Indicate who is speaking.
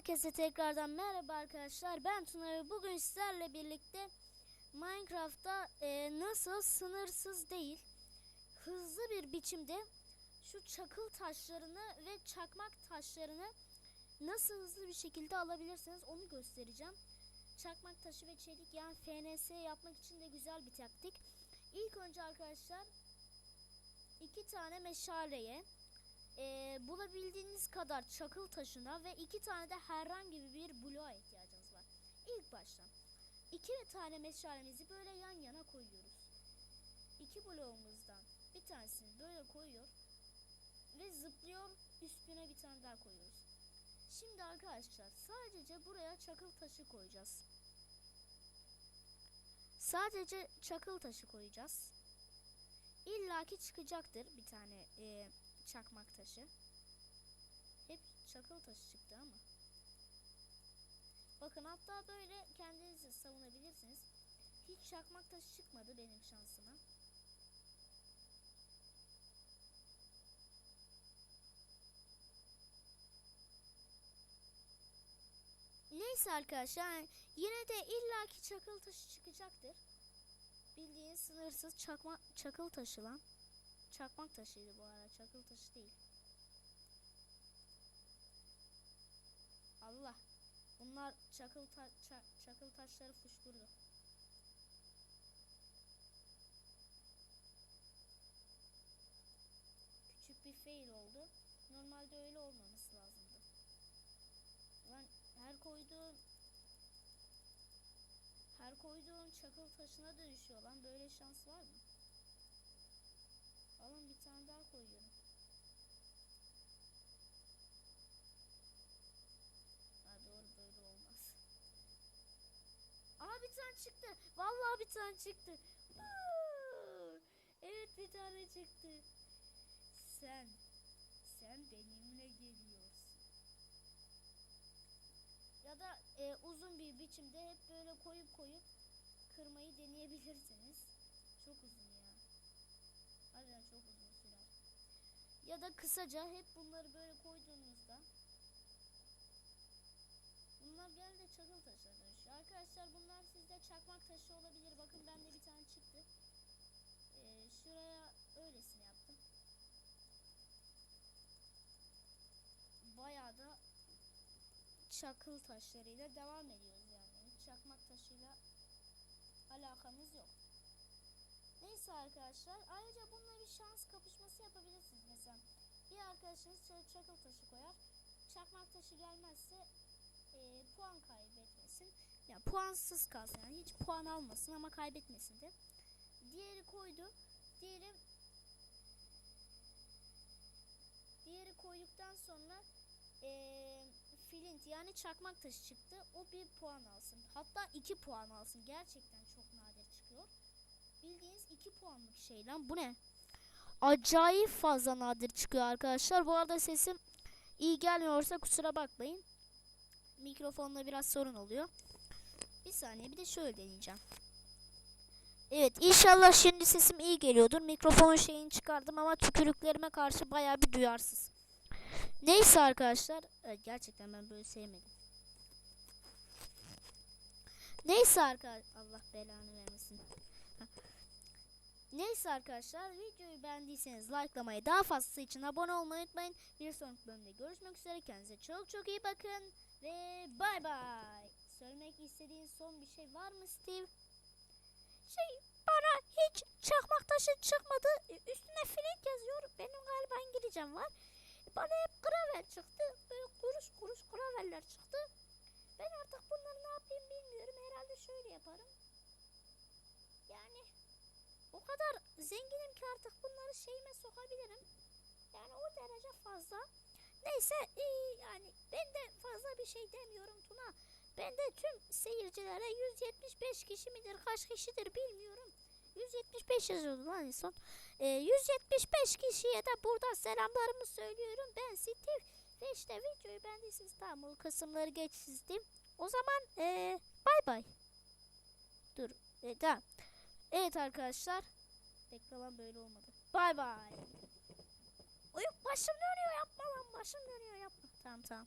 Speaker 1: Herkese tekrardan merhaba arkadaşlar. Ben Tuna ve bugün sizlerle birlikte Minecraft'ta e, nasıl sınırsız değil, hızlı bir biçimde şu çakıl taşlarını ve çakmak taşlarını nasıl hızlı bir şekilde alabilirsiniz onu göstereceğim. Çakmak taşı ve çelik yani FNS yapmak için de güzel bir taktik. İlk önce arkadaşlar iki tane meşaleye e, bulabildiğiniz kadar çakıl taşına ve iki tane de herhangi bir bloğa ihtiyacınız var. İlk başta iki tane meşalemizi böyle yan yana koyuyoruz. İki bloğumuzdan bir tanesini böyle koyuyor ve zıplıyor üstüne bir tane daha koyuyoruz. Şimdi arkadaşlar sadece buraya çakıl taşı koyacağız. Sadece çakıl taşı koyacağız. İlla ki çıkacaktır bir tane e, çakmak taşı. Çakıl taşı çıktı ama. Bakın hatta böyle kendinizi savunabilirsiniz. Hiç çakmak taşı çıkmadı benim şansıma. Neyse arkadaşlar yine de illaki çakıl taşı çıkacaktır. Bildiğin sınırsız çakma, çakıl taşı lan. Çakmak taşıydı bu arada. Çakıl taşı değil. Allah. Bunlar çakıl ta ça- çakıl taşları fışkırdı. Küçük bir fail oldu. Normalde öyle olmaması lazımdı. Lan her koyduğum her koyduğun çakıl taşına dönüşüyor lan. Böyle şans var mı? Alın bir tane daha koyuyorum. Tane çıktı. Vallahi bir tane çıktı. Evet bir tane çıktı. Sen, sen benimle geliyorsun. Ya da e, uzun bir biçimde hep böyle koyup koyup kırmayı deneyebilirsiniz. Çok uzun ya. Harbiden çok uzun sürer. Ya da kısaca hep bunları böyle koyduğunuzda Bunlar genelde çakıl taşına dönüşüyor. Arkadaşlar bunlar sizde çakmak taşı olabilir. Bakın bende bir tane çıktı. Ee, şuraya öylesine yaptım. Bayağı da çakıl taşlarıyla devam ediyoruz yani. Çakmak taşıyla alakamız yok. Neyse arkadaşlar. Ayrıca bununla bir şans kapışması yapabilirsiniz. Mesela bir arkadaşınız şöyle çakıl taşı koyar. Çakmak taşı gelmezse e, puan kaybetmesin. Ya puansız kalsın yani hiç puan almasın ama kaybetmesin de. Diğeri koydu. Diğeri Diğeri koyduktan sonra e, flint yani çakmak taşı çıktı. O bir puan alsın. Hatta iki puan alsın. Gerçekten çok nadir çıkıyor. Bildiğiniz iki puanlık şey lan. Bu ne? Acayip fazla nadir çıkıyor arkadaşlar. Bu arada sesim iyi gelmiyorsa kusura bakmayın. Mikrofonla biraz sorun oluyor. Bir saniye bir de şöyle deneyeceğim. Evet inşallah şimdi sesim iyi geliyordur. Mikrofonun şeyini çıkardım ama tükürüklerime karşı bayağı bir duyarsız. Neyse arkadaşlar. Evet, gerçekten ben böyle sevmedim. Neyse arkadaşlar. Allah belanı vermesin. Neyse arkadaşlar videoyu beğendiyseniz likelamayı daha fazlası için abone olmayı unutmayın. Bir sonraki bölümde görüşmek üzere. Kendinize çok çok iyi bakın. Ve bay bay. Söylemek istediğin son bir şey var mı Steve? Şey bana hiç çakmak taşı çıkmadı. E, Üstüne flint yazıyor. Benim galiba İngilizcem var. Bana hep gravel çıktı. Böyle kuruş kuruş graveller çıktı. Ben artık bunları ne yapayım bilmiyorum. Herhalde şöyle yaparım. Yani o kadar zenginim ki artık bunları şeyime sokabilirim. Yani o derece fazla. Neyse iyi yani ben de fazla bir şey demiyorum Tuna. Ben de tüm seyircilere 175 kişi midir kaç kişidir bilmiyorum. 175 yazıyordu lan en son. Ee, 175 kişiye de burada selamlarımı söylüyorum. Ben Steve ve işte videoyu beğendiyseniz o kısımları geç çizdim. O zaman ee, bay bay. Dur. E, tamam. Evet arkadaşlar. Reklam böyle olmadı. Bay bay. Uyuk başım dönüyor yapma lan başım dönüyor yapma. Tamam tamam.